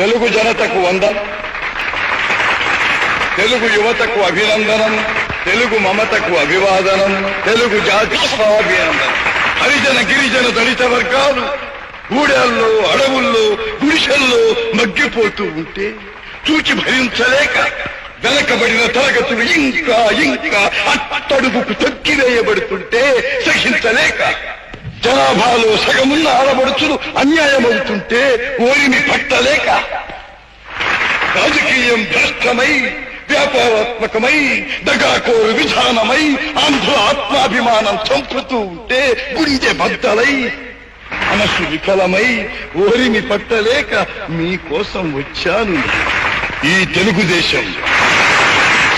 తెలుగు జనతకు వందం తెలుగు యువతకు అభినందనం తెలుగు మమతకు అభివాదనం తెలుగు జాతి స్వాభినందనం. హరిజన గిరిజన దళిత వర్గాలు గూడెల్లో అడవుల్లో గుడిసెల్లో మగ్గిపోతూ ఉంటే చూచి భరించలేక వెనకబడిన తరగతులు ఇంకా ఇంకా అట్టడుగుకు తొక్కివేయబడుతుంటే సహించలేక జనాభాలో సగమున్న ఆడబడుచులు అన్యాయమవుతుంటే ఓరిని పట్టలేక రాజకీయం భ్రష్టమై వ్యాపారాత్మకమై దగాకోరు విధానమై ఆంధ్ర ఆత్మాభిమానం చంపుతూ ఉంటే గుండె బద్దలై మనసు వికలమై ఓరిమి పట్టలేక మీకోసం వచ్చాను. ఈ తెలుగుదేశం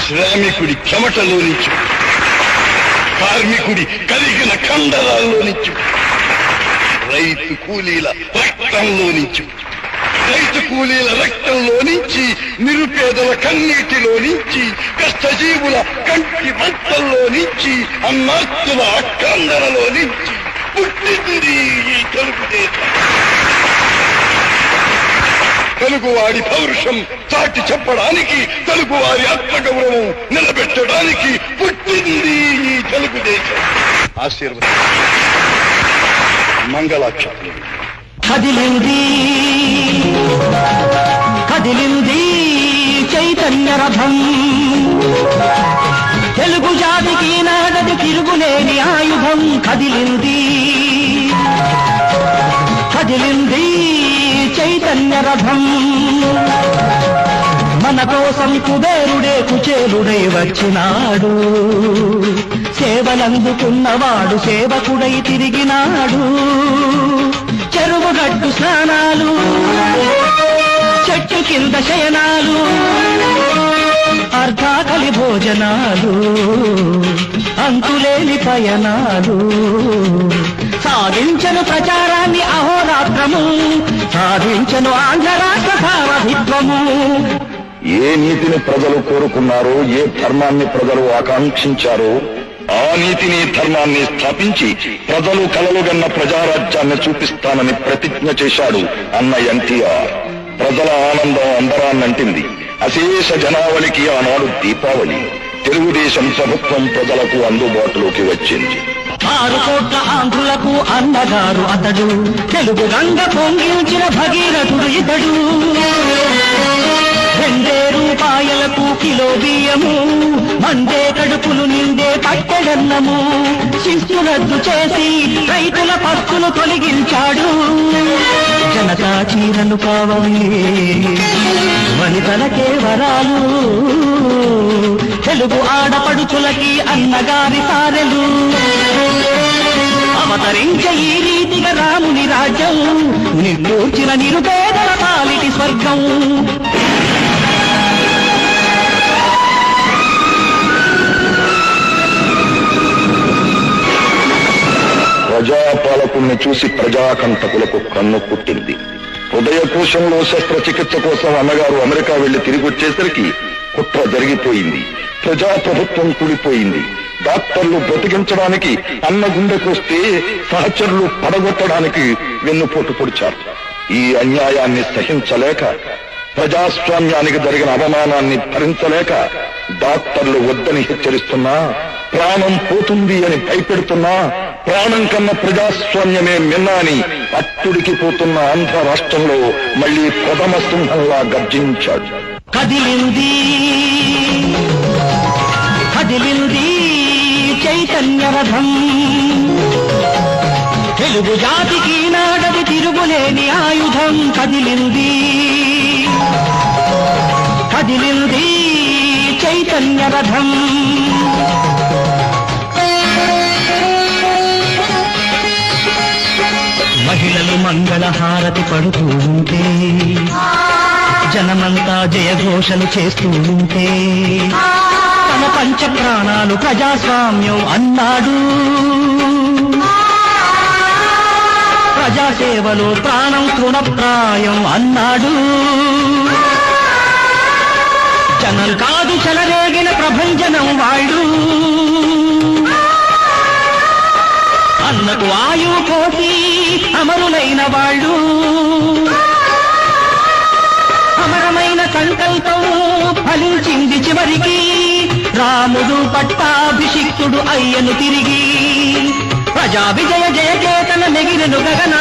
శ్రామికుడి చెమటలో నుంచి కార్మికుడి కలిగిన కండరాల్లో నుంచి రైతు కూలీల రక్తంలో నుంచి. రైతు కూలీల రక్తంలో నుంచి నిరుపేదల కన్నీటిలో నుంచి కష్టజీవుల కంటి మంటల్లో నుంచి అన్నాస్తుల అక్కందరలో నుంచి. పుట్టింది ఈ తెలుగుదేశం తెలుగువాడి పౌరుషం చాటి చెప్పడానికి తెలుగువారి ఆత్మగౌరవం నిలబెట్టడానికి పుట్టింది ఈ తెలుగుదేశం ఆశీర్వాదం మంగళాక్షత్రం కదిలింది కదిలింది చైతన్య రథం. తెలుగు జాతికి నాడది తిరుగులేని ఆయుధం. కదిలింది కదిలింది చైతన్య రథం. మన కోసం కుబేరుడే కుచేరుడై వచ్చినాడు సేవలందుకున్నవాడు సేవకుడై తిరిగినాడు. చెరువుగట్టు స్నానాలు చెట్టు కింద శయనాలు అర్ధాకలి భోజనాలు అంతులేని పయనాలు. సాధించను ప్రచారాన్ని అహోరాత్రము సాధించను ఆంధ్ర రాష్ట్ర సారథిత్వము. ఏ నీతిని ప్రజలు కోరుకున్నారో ఏ ధర్మాన్ని ప్రజలు ఆకాంక్షించారో ఆ నీతిని ధర్మాన్ని స్థాపించి ప్రజలు కలలుగన్న ప్రజారాజ్యాన్ని చూపిస్తానని ప్రతిజ్ఞ చేశాడు అన్న ఎన్టీఆర్. ప్రజల ఆనందం అంబరాన్నంటింది. అశేష జనావళికి ఆనాడు దీపావళి. తెలుగుదేశం ప్రభుత్వం ప్రజలకు అందుబాటులోకి వచ్చింది. ఆరు కోట్ల ఆంధ్రులకు అన్నగారు అతడు. తెలుగు రంగ పొంగించిన భగీరథుడు ఇతడు. రెండే రూపాయలకు కిలో బియ్యము మండే కడుపులు నిండే పట్టెడన్నము. శిస్తు రద్దు చేసి రైతుల పస్తులు తొలగించాడు. జనతా చీరను కావాలి వనితలకే వరాలు తెలుగు ఆడపడుచులకి అన్నగారి సారెలు. అవతరించ ఈ రీతిగా రాముని రాజ్యం నిర్మూర్చిన నిరుపేదల పాలిటి స్వర్గం. ప్రజాపాలకుల్ని చూసి ప్రజాకంటకులకు కన్ను పుట్టింది. హృదయకోశంలో శస్త్రచికిత్స కోసం అన్నగారు అమెరికా వెళ్ళి తిరిగి వచ్చేసరికి కుట్ర జరిగిపోయింది. ప్రజాప్రభుత్వం కూలిపోయింది. డాక్టర్లు బ్రతికించడానికి అన్న గుండెకొస్తే సహచరులు పడగొట్టడానికి వెన్నుపోటు పొడిచారు. ఈ అన్యాయాన్ని సహించలేక ప్రజాస్వామ్యానికి జరిగిన అవమానాన్ని భరించలేక డాక్టర్లు వద్దని హెచ్చరిస్తున్నా ప్రాణం పోతుంది అని భయపెడుతున్నా ప్రాణం కన్న ప్రజాస్వామ్యమే మిన్నాని. అట్టుడికి పోతున్న ఆంధ్ర రాష్ట్రంలో మళ్ళీ ప్రథమ సింహంలా గర్జించాడు. కదిలింది. కదిలింది చైతన్యరథం తెలుగు జాతికి నాడది తిరుగులేని ఆయుధం కదిలింది. కదిలింది చైతన్యరథం హారతి పడుతూ ఉంటే జనమంతా జయఘోషలు చేస్తూ ఉంటే తన పంచ ప్రాణాలు ప్రజాస్వామ్యం అన్నాడు. ప్రజాసేవలో ప్రాణం తృణప్రాయం అన్నాడు. జనం కాదు చెలరేగిన ప్రభంజనం వాళ్ళు అన్నకు ఆయు పోసి అమరులైన వాళ్ళు. అమరమైన సంకల్పం ఫలించింది చివరికి. రాముడు పట్టాభిషిక్తుడు అయ్యను తిరిగి. ప్రజా విజయ జయ చేతన నెగిరెను గగనానికి